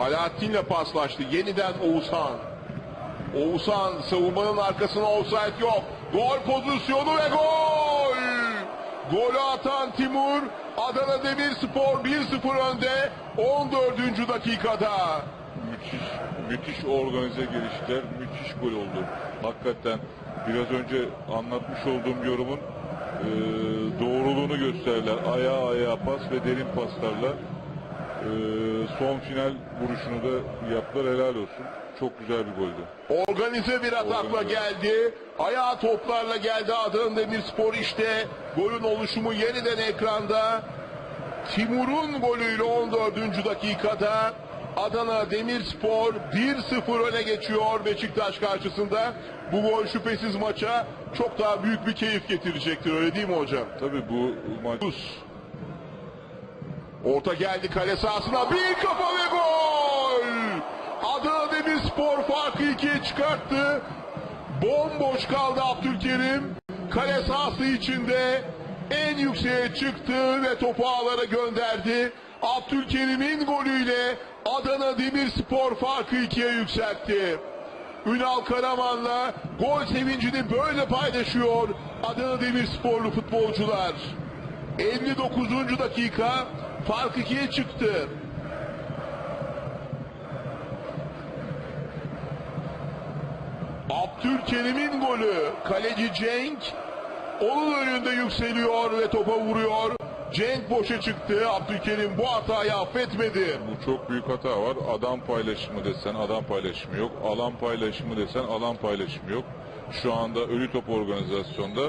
Alaaddin'le paslaştı. Yeniden Oğuzhan. Oğuzhan savunmanın arkasına offside yok. Gol pozisyonu ve gol! Golü atan Timur Adana Demirspor 1-0 önde 14. dakikada. Müthiş, müthiş organize gelişler, müthiş gol oldu. Hakikaten biraz önce anlatmış olduğum yorumun e, doğruluğunu gösterdiler. Ayağa ayağa pas ve derin paslarla e, son final vuruşunu da yaptılar. Helal olsun. Çok güzel bir goldü. Organize bir atakla Organize. geldi. Ayağı toplarla geldi Adana Demirspor işte. Golün oluşumu yeniden ekranda. Timur'un golüyle 14. dakikada Adana Demirspor 1-0 öne geçiyor Beşiktaş karşısında. Bu gol şüphesiz maça çok daha büyük bir keyif getirecektir öyle değil mi hocam? Tabii bu maç. Orta geldi kale sahasına bir kafa ve gol! Adana Demirspor farkı ikiye çıkarttı. Bomboş kaldı Abdülkerim. Kale sahası içinde en yükseğe çıktı ve topu ağlara gönderdi. Abdülkerim'in golüyle Adana Demirspor farkı ikiye yükseltti. Ünal Karaman'la gol sevincini böyle paylaşıyor Adana Demirsporlu futbolcular. 59. dakika fark ikiye çıktı. Abdülkerim'in golü kaleci Cenk onun önünde yükseliyor ve topa vuruyor. Cenk boşa çıktı. Abdülkerim bu hatayı affetmedi. bu çok büyük hata var. Adam paylaşımı desen adam paylaşımı yok. Alan paylaşımı desen alan paylaşımı yok. Şu anda ölü top organizasyonda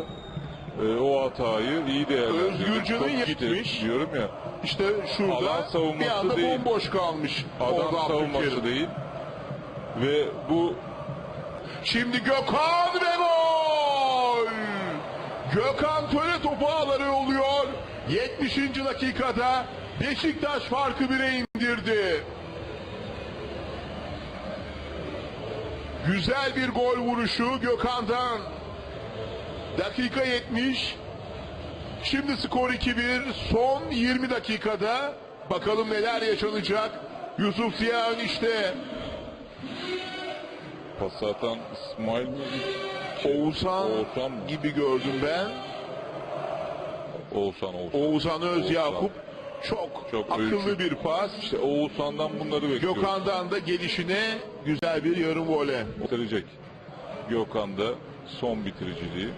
e, o hatayı iyi değerlendirdi. Özgürcü'nün yetmiş. diyorum ya. İşte Alan şurada savunması bir anda değil. bomboş kalmış. Adam savunması değil. Ve bu Şimdi Gökhan ve gol! Gökhan töre topu ağları oluyor. 70. dakikada Beşiktaş farkı bire indirdi. Güzel bir gol vuruşu Gökhan'dan. Dakika 70. Şimdi skor 2-1. Son 20 dakikada bakalım neler yaşanacak. Yusuf Ziya'n işte pas atan İsmail mi? Oğuzhan Oğuzhan gibi gördüm ben. Oğuzhan Oğuzhan. Oğuzhan Öz Yakup çok, Çok akıllı ölçü. bir pas. İşte Oğuzhan'dan bunları bekliyoruz. Gökhan'dan da gelişine güzel bir yarım vole. Bitirecek. Gökhan'da son bitiriciliği.